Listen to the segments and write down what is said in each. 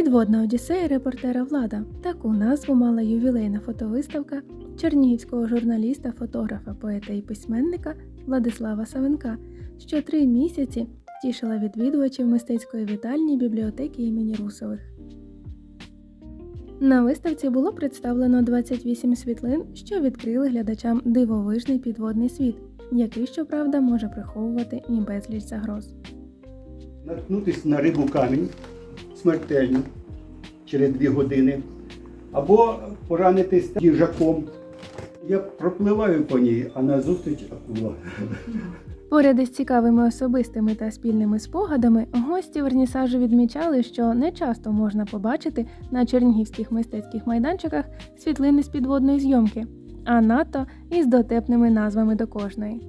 Підводна Одіссея репортера Влада. Таку назву мала ювілейна фотовиставка чернігівського журналіста, фотографа, поета і письменника Владислава Савенка, що три місяці тішила відвідувачів мистецької вітальні бібліотеки імені Русових. На виставці було представлено 28 світлин, що відкрили глядачам дивовижний підводний світ, який, щоправда, може приховувати і безліч загроз. наткнутися на рибу камінь смертельно через дві години, або поранитись їжаком. Я пропливаю по ній, а назустріч акула. Поряд із цікавими особистими та спільними спогадами, гості вернісажу відмічали, що не часто можна побачити на чернігівських мистецьких майданчиках світлини з підводної зйомки, а надто із дотепними назвами до кожної.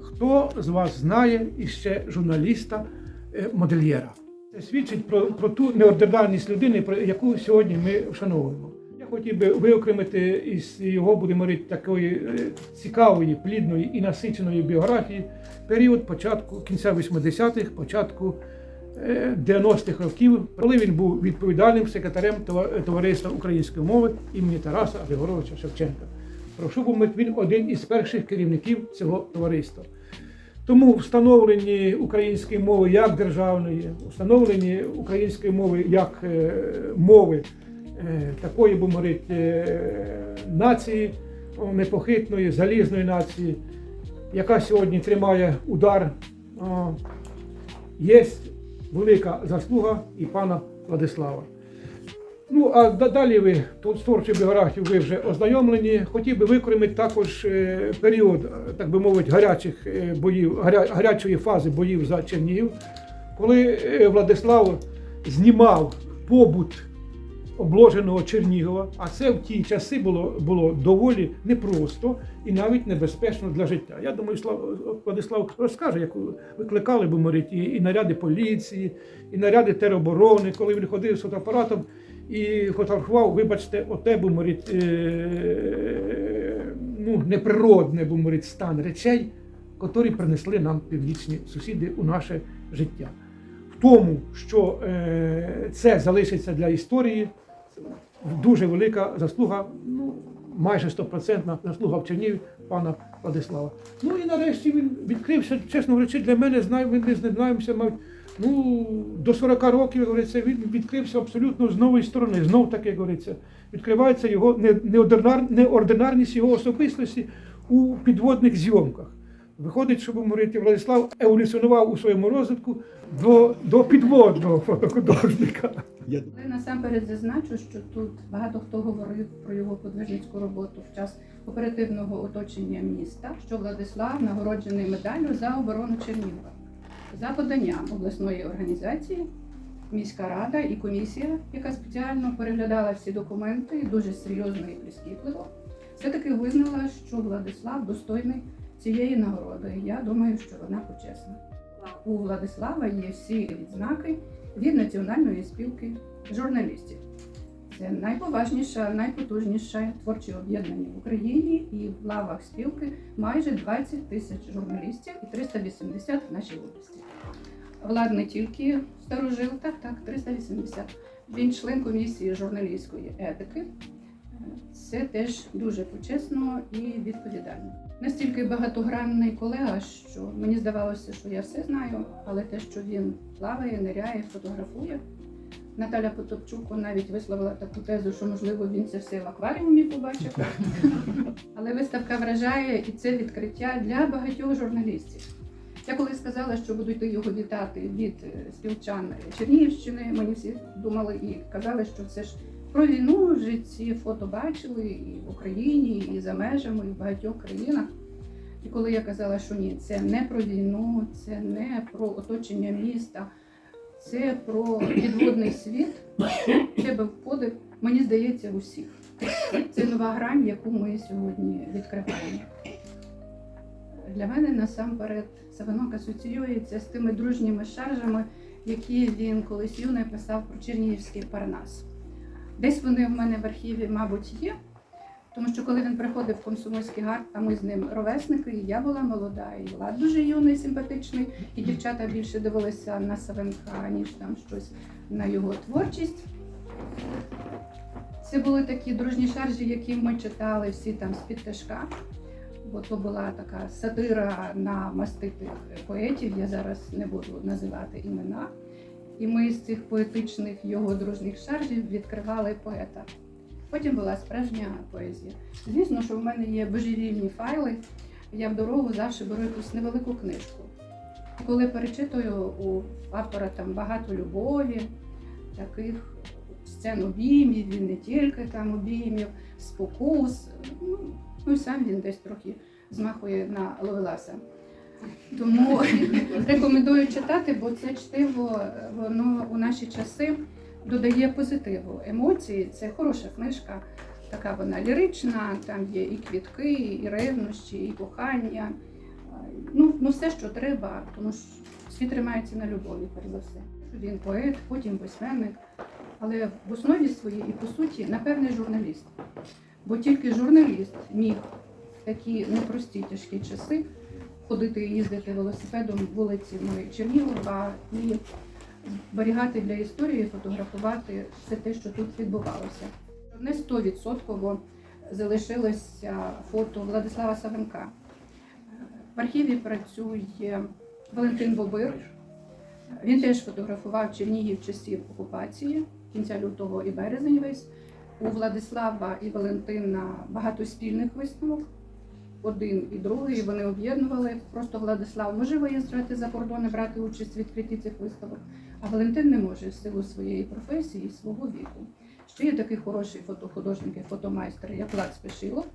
Хто з вас знає іще журналіста е, модельєра? Це свідчить про, про ту неординарність людини, про яку сьогодні ми вшановуємо. Я хотів би виокремити із його, будемо говорити, такої е, цікавої, плідної і насиченої біографії період початку кінця 80-х, початку е, 90-х років, коли він був відповідальним секретарем товариства української мови імені Тараса Григоровича Шевченка. Прошу помити, він один із перших керівників цього товариства. Тому встановлені української мови як державної, встановлені української мови як е, мови е, такої, будемо говорити, е, нації, непохитної, залізної нації, яка сьогодні тримає удар, є велика заслуга і пана Владислава. Ну, а далі ви тут творчою біографією ви вже ознайомлені. Хотів би використати також е, період, е, так би мовити, гарячих е, боїв, гарячої фази боїв за Чернігів, коли Владислав знімав побут обложеного Чернігова, а це в ті часи було, було доволі непросто і навіть небезпечно для життя. Я думаю, Слав, Владислав розкаже, як викликали би моряті і наряди поліції, і наряди тероборони, коли він ходив з фотоапаратом і фотографував, вибачте, оте бо е, ну, неприродне бо стан речей, котрі принесли нам північні сусіди у наше життя. В тому, що е, це залишиться для історії, дуже велика заслуга, ну, майже стопроцентна заслуга в Чернігіві пана Владислава. Ну і нарешті він відкрився, чесно говорячи, для мене знаю, ми не знаємося, мабуть, ну, до 40 років, як говориться, він відкрився абсолютно з нової сторони, знов таки, як говориться, відкривається його неординарність його особистості у підводних зйомках. Виходить, що будемо говорити, Владислав еволюціонував у своєму розвитку до, до підводного фотохудожника. Я Але насамперед зазначу, що тут багато хто говорив про його подвижницьку роботу в час оперативного оточення міста, що Владислав нагороджений медаллю за оборону Чернігова. За поданням обласної організації, міська рада і комісія, яка спеціально переглядала всі документи дуже серйозно і прискіпливо, все-таки визнала, що Владислав достойний цієї нагороди. Я думаю, що вона почесна. У Владислава є всі відзнаки від Національної спілки журналістів. Це найповажніше, найпотужніше творче об'єднання в Україні, і в лавах спілки майже 20 тисяч журналістів і 380 в нашій області. Влад не тільки старожил, так, так, 380. Він член комісії журналістської етики. Це теж дуже почесно і відповідально. Настільки багатогранний колега, що мені здавалося, що я все знаю, але те, що він плаває, ниряє, фотографує. Наталя Потопчук навіть висловила таку тезу, що можливо він це все в акваріумі побачив. Але виставка вражає і це відкриття для багатьох журналістів. Я коли сказала, що буду йти його вітати від е, співчан Чернігівщини, мені всі думали і казали, що це ж про війну вже ці фото бачили і в Україні, і за межами, і в багатьох країнах. І коли я казала, що ні, це не про війну, це не про оточення міста, це про підводний світ, тебе в подив, мені здається, усіх. Це нова грань, яку ми сьогодні відкриваємо. Для мене насамперед Савинок асоціюється з тими дружніми шаржами, які він колись юний писав про Чернігівський Парнас. Десь вони в мене в архіві, мабуть, є. Тому що коли він приходив в комсомольський гард, а ми з ним ровесники, і я була молода, і Влад дуже юний, симпатичний, і дівчата більше дивилися на Савенка, ніж там щось на його творчість. Це були такі дружні шаржі, які ми читали всі там з-під тяжка. Бо то була така сатира на маститих поетів, я зараз не буду називати імена. І ми з цих поетичних його дружніх шаржів відкривали поета. Потім була справжня поезія. Звісно, що в мене є божевільні файли. Я в дорогу завжди беру якусь невелику книжку. Коли перечитую у автора там багато любові, таких сцен обіймів, він не тільки там обіймів, спокус. Ну, ну і сам він десь трохи змахує на Ловеласа. Тому рекомендую читати, бо це чтиво, воно у наші часи додає позитиву. Емоції це хороша книжка, така вона лірична, там є і квітки, і ревнощі, і кохання. Ну, ну все, що треба, тому що світ тримається на любові, перш за все. Він поет, потім письменник, але в основі своїй і по суті, напевне, журналіст. Бо тільки журналіст міг в такі непрості тяжкі часи ходити і їздити велосипедом вулицями Чернігова і зберігати для історії, фотографувати все те, що тут відбувалося. Не 100% залишилося фото Владислава Савенка. В архіві працює Валентин Бобир. Він теж фотографував Чернігів часів окупації, кінця лютого і березень весь. У Владислава і Валентина багато спільних виставок. Один і другий вони об'єднували. Просто Владислав може виїжджати за кордон і брати участь в відкритті цих виставок, а Валентин не може в силу своєї професії і свого віку. Ще є такий хороший фотохудожник і фотомайстер, як Влад Спешилов.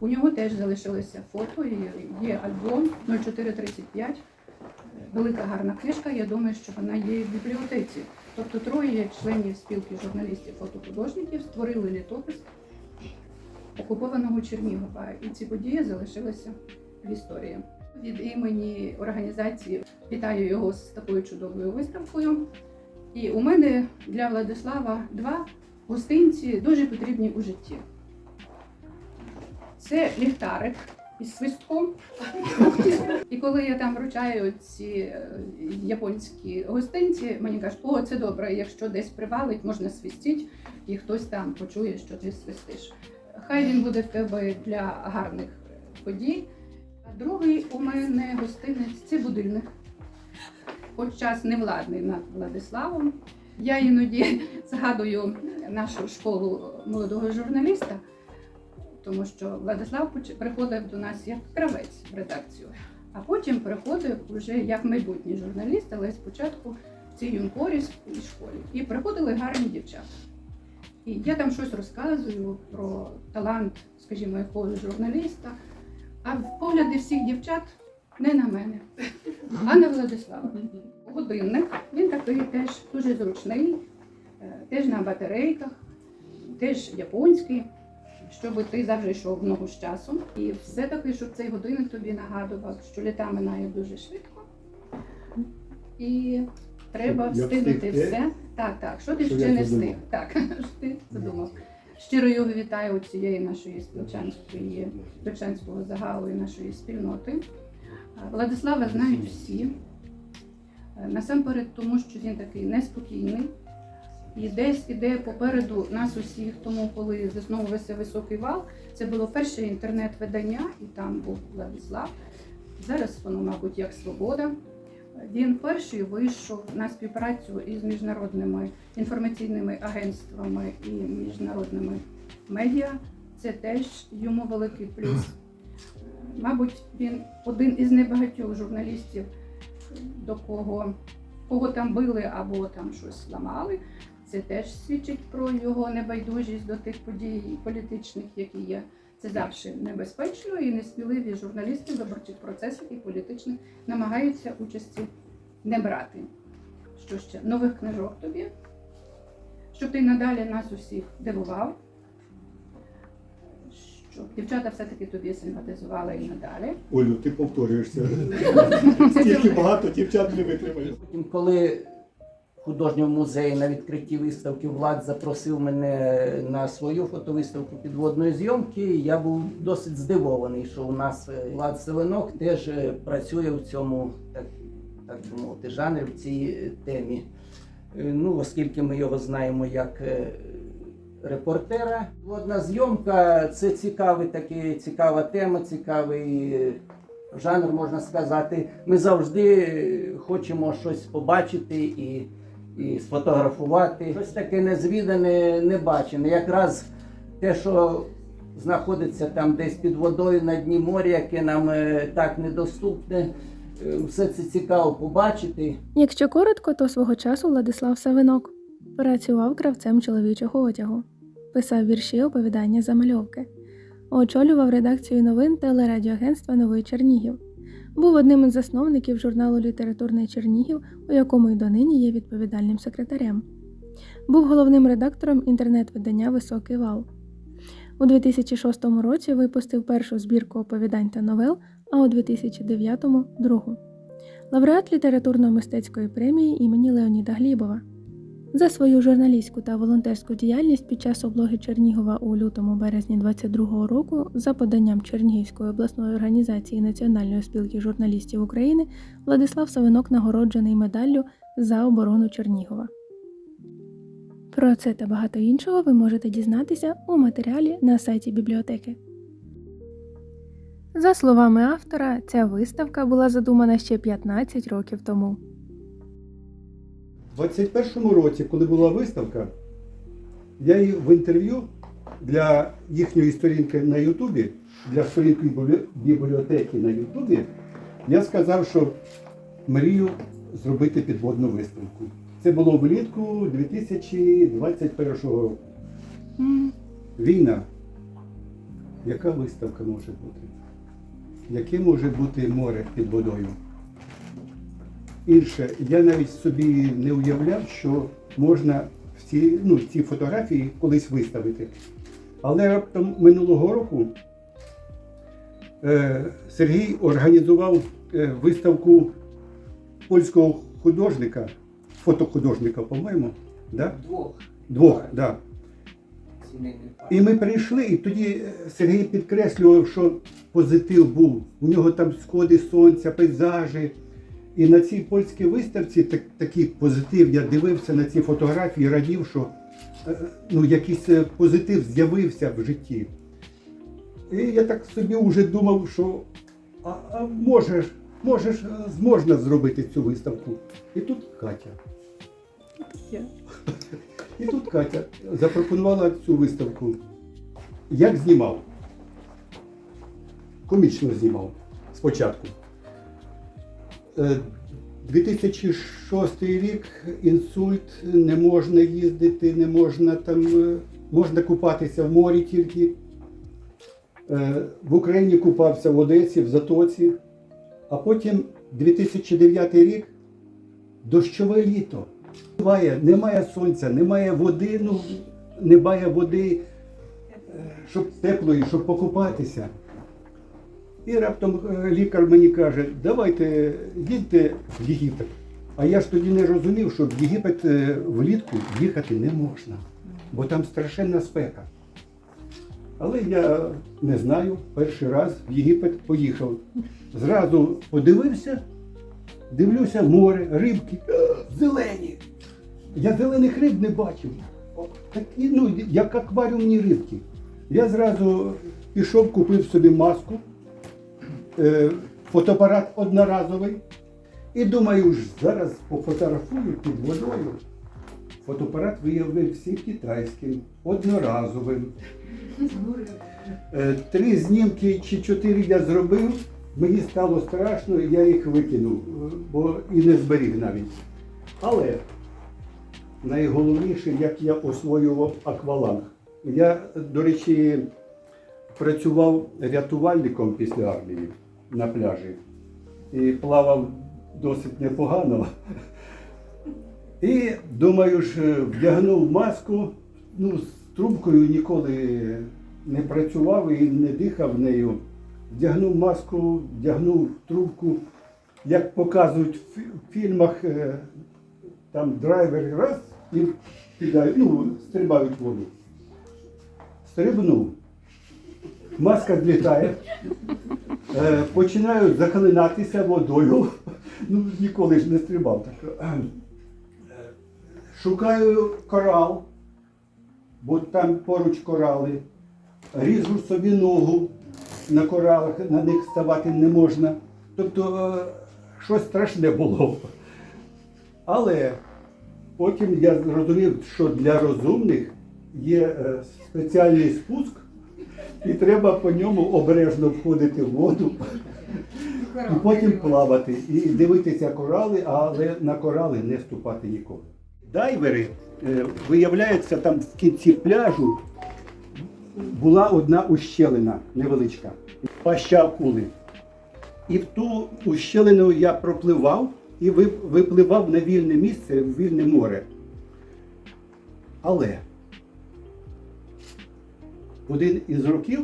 У нього теж залишилися фото, і є альбом 0435. Велика гарна книжка. Я думаю, що вона є в бібліотеці. Тобто троє членів спілки журналістів-фотохудожників створили літопис окупованого Чернігова. І ці події залишилися в історії. Від імені організації вітаю його з такою чудовою виставкою. І у мене для Владислава два гостинці дуже потрібні у житті. Це ліхтарик із свистком. І коли я там вручаю ці е, японські гостинці, мені кажуть, о, це добре, якщо десь привалить, можна свистіть, і хтось там почує, що ти свистиш. Хай він буде в тебе для гарних подій. Другий у мене гостинець це будильник. Хоч час не владний над Владиславом. Я іноді згадую нашу школу молодого журналіста, тому що Владислав приходив до нас як кравець в редакцію, а потім приходив вже як майбутній журналіст, але спочатку в цій юнкорівській школі. І приходили гарні дівчата. І я там щось розказую про талант, скажімо, якогось журналіста, а погляди всіх дівчат не на мене, а на Владислава. Годинник, він такий теж дуже зручний, е, теж на батарейках, теж японський, щоб ти завжди йшов в ногу з часом. І все-таки, щоб цей годинник тобі нагадував, що літа минає дуже швидко. І треба встигнути все. Так, так, що ти ще не встиг. Так, що ти задумав. Щиро його вітаю у цієї нашої спілчанської, спілчанського загалу і нашої спільноти. Владислава знають всі. Е, Насамперед, тому що він такий неспокійний. І десь іде попереду нас усіх, тому коли засновувався високий вал, це було перше інтернет-видання, і там був Владислав. Зараз воно, мабуть, як свобода. Він перший вийшов на співпрацю із міжнародними інформаційними агентствами і міжнародними медіа. Це теж йому великий плюс. Мабуть, він один із небагатьох журналістів, до кого, кого там били або там щось ламали. Це теж свідчить про його небайдужість до тих подій політичних, які є. Це завжди небезпечно і несміливі журналісти в виборчих процесах і політичних намагаються участі не брати. Що ще? Нових книжок тобі, щоб ти надалі нас усіх дивував, щоб дівчата все-таки тобі симпатизували і надалі. Олю, ти повторюєшся. Стільки багато дівчат не витримаєш. Потім, коли художньому музеї на відкритті виставки Влад запросив мене на свою фотовиставку підводної зйомки. Я був досить здивований, що у нас е, Влад Селенок теж е, працює в цьому так, так мовити, жанрі в цій е, темі. Ну, оскільки ми його знаємо як репортера. Одна зйомка це цікавий такий, цікава тема, цікавий жанр, можна сказати. Ми завжди хочемо щось побачити і, і сфотографувати. Щось таке незвідане, небачене. Якраз те, що знаходиться там десь під водою на дні моря, яке нам е, так недоступне. е, Все це цікаво побачити. Якщо коротко, то свого часу Владислав Савинок працював кравцем чоловічого одягу, писав вірші, оповідання, замальовки, очолював редакцію новин телерадіоагентства Новий Чернігів. Був одним із засновників журналу Літературний Чернігів, у якому й донині є відповідальним секретарем. Був головним редактором інтернет-видання Високий вал. У 2006 році випустив першу збірку оповідань та новел, а у 2009 – другу лауреат літературно-мистецької премії імені Леоніда Глібова. За свою журналістську та волонтерську діяльність під час облоги Чернігова у лютому-березні 22-го року за поданням Чернігівської обласної організації Національної спілки журналістів України Владислав Савинок нагороджений медаллю за оборону Чернігова. Про це та багато іншого ви можете дізнатися у матеріалі на сайті бібліотеки. За словами автора, ця виставка була задумана ще 15 років тому. У 21-му році, коли була виставка, я її в інтерв'ю для їхньої сторінки на Ютубі, для сторінки бібліотеки на Ютубі, я сказав, що мрію зробити підводну виставку. Це було влітку 2021 року. Війна. Яка виставка може бути? Яке може бути море під водою? Інше, я навіть собі не уявляв, що можна всі ну, ці фотографії колись виставити. Але раптом минулого року е, Сергій організував е, виставку польського художника, фотохудожника, по-моєму, да? Двох двох. Да. І ми прийшли, і тоді е, Сергій підкреслював, що позитив був. У нього там сходи сонця, пейзажі. І на цій польській виставці так, такий позитив. Я дивився на ці фотографії, радів, що е, ну, якийсь е, позитив з'явився в житті. І я так собі вже думав, що а, а може, ж- може ж, е, зможна зробити цю виставку. І тут Катя. І тут Катя запропонувала цю виставку. Як знімав? Комічно знімав спочатку. Е, 2006 рік інсульт, не можна їздити, не можна там, е, можна купатися в морі тільки. Е, В Україні купався в Одесі, в Затоці. А потім 2009 рік дощове літо. Немає, немає сонця, немає води, ну немає води, е, щоб теплої, щоб покупатися. І раптом е, лікар мені каже, давайте їдьте в Єгипет. А я ж тоді не розумів, що в Єгипет е, влітку їхати не можна, бо там страшенна спека. Але я не знаю, перший раз в Єгипет поїхав. Зразу подивився, дивлюся море, рибки, е, зелені. Я зелених риб не бачив. Такі, ну, як акваріумні рибки. Я зразу пішов, купив собі маску, фотоапарат одноразовий. І думаю, зараз пофотографую під водою. Фотоапарат виявився китайським, одноразовим. Е, Три знімки чи чотири я зробив, мені стало страшно, я їх викинув, е, бо і не зберіг навіть. Але найголовніше, як я освоював акваланг. Я, до речі, працював рятувальником після армії на пляжі і плавав досить непогано. І думаю ж, вдягнув маску, ну, з трубкою ніколи не працював і не дихав нею. Вдягнув маску, вдягнув трубку, як показують в фільмах, е, там драйвер раз і кидають, ну, стрибають воду. Стрибнув. Маска злітає, е, починають захлинатися водою. Ну, ніколи ж не стрибав так. Е, Шукаю корал, бо там поруч корали. Ріжу собі ногу на коралах, на них ставати не можна. Тобто е, щось страшне було. Але потім я зрозумів, що для розумних є спеціальний спуск, і треба по ньому обережно входити в воду і потім плавати, і дивитися корали, але на корали не ступати ніколи. Дайвери, е, виявляється, там в кінці пляжу була одна ущелина невеличка, паща акули. І в ту ущелину я пропливав і випливав на вільне місце, в вільне море. Але в один із років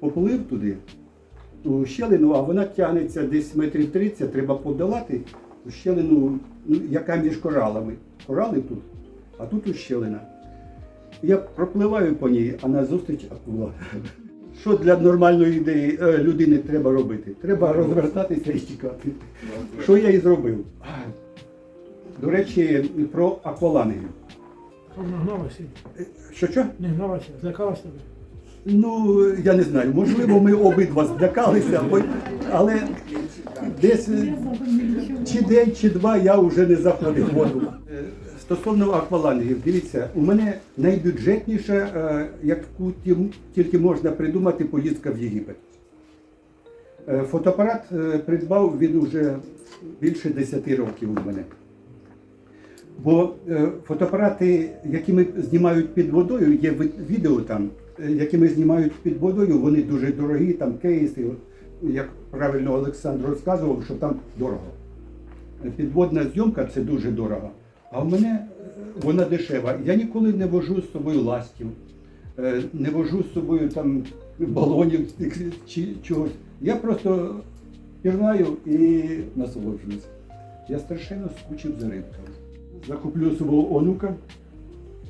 поплив туди, ту щелину, а вона тягнеться десь метрів 30, треба подолати ту щелину, ну, яка між коралами. Корали тут, а тут ущелина. Я пропливаю по ній, а назустріч акула. Що для нормальної ідеї е, людини треба робити? Треба розвертатися і тікати. Що я і зробив. До речі, про аквалангію. Нагналася? Що що? Не гналася, злякалася тебе. Ну, я не знаю, можливо, ми обидва злякалися, бо- але десь е, чи день, чи два я вже не заходив в воду. Е, Стосовно аквалангів, дивіться, у мене найбюджетніша, е, яку ті- тільки можна придумати, поїздка в Єгипет. Е, Фотоапарат е, придбав він уже більше 10 років у мене. Бо е, фотоапарати, якими знімають під водою, є відео там, е, якими знімають під водою, вони дуже дорогі, там кейси, як правильно Олександр розказував, що там дорого. Підводна зйомка це дуже дорого. А в мене е, вона дешева. Я ніколи не вожу з собою ластів, не вожу з собою там балонів чи чогось. Я просто пірнаю і насолоджуюсь. Я страшенно скучив за рибками. Захоплю свого онука,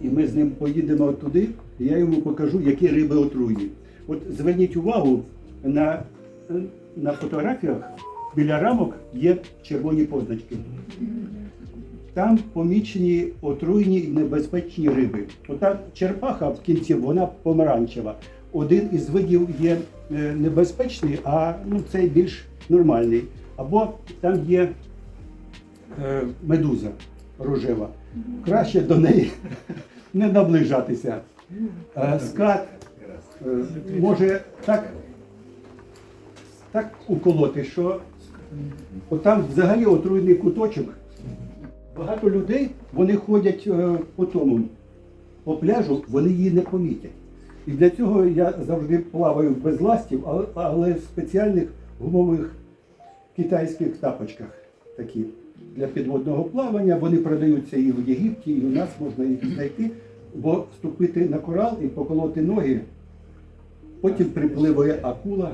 і ми з ним поїдемо туди, і я йому покажу, які риби отруйні. От зверніть увагу, на, на фотографіях біля рамок є червоні позначки. Там помічені отруйні і небезпечні риби. Ота черпаха в кінці, вона помаранчева. Один із видів є е, небезпечний, а ну, цей більш нормальний. Або там є е, медуза рожева. Краще до неї не наближатися. Е, скат е, може так, так уколоти, що отам взагалі отруйний куточок. Багато людей вони ходять е, по тому, по пляжу, вони її не помітять. І для цього я завжди плаваю без ластів, але в спеціальних гумових китайських тапочках такі для підводного плавання. Вони продаються і в Єгипті, і у нас можна їх знайти, бо вступити на корал і поколоти ноги. Потім припливає акула,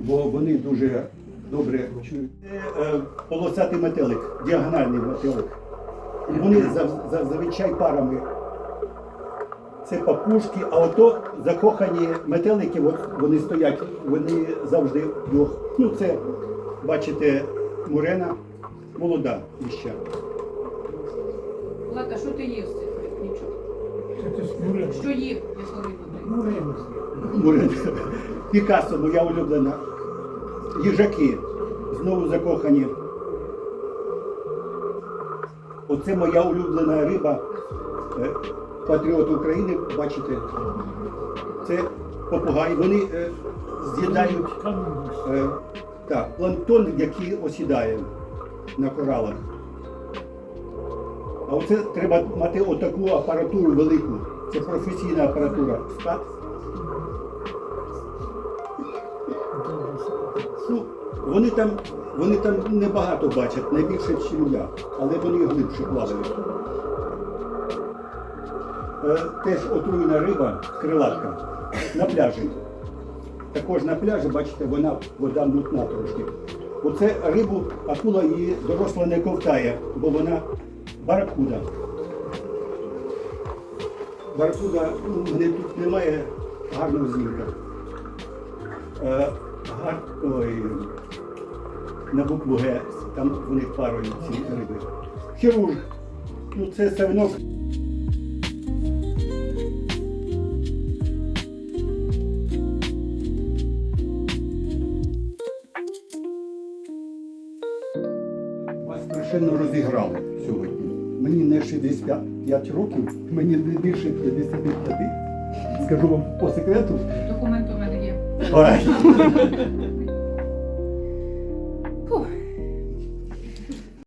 бо вони дуже добре чують. Це е, полосатий метелик, діагональний метелик. І вони зазвичай парами. Це папушки, а ото закохані метелики, от вони стоять, вони завжди вдвох. Ну це, бачите, мурена молода іще. Влада, що ти їв з цих? Нічого. Що їв? Смурила. Мурена. Пікассо, моя улюблена. Їжаки. Знову закохані. Оце моя улюблена риба. Е, Патріот України, бачите. Це попугаї. Вони е, з'їдають е, так, планктон, який осідає на коралах. А оце треба мати отаку апаратуру велику. Це професійна апаратура. Скат. Ну, вони там, вони там небагато бачать, найбільше, ніж я, але вони глибше плавають. Е, теж отруйна риба, крилатка, на пляжі. Також на пляжі, бачите, вона вода мутна трошки. Оце рибу акула її доросла не ковтає, бо вона баракуда. Баракуда, ну, тут немає гарного знімка. Е, гар, на букву Г, там вони парою ці риби. Хірург. Ну це. Вас страшенно розіграли сьогодні. Мені не 65 років, мені не більше 55. Скажу вам по секрету. Документ у мене є.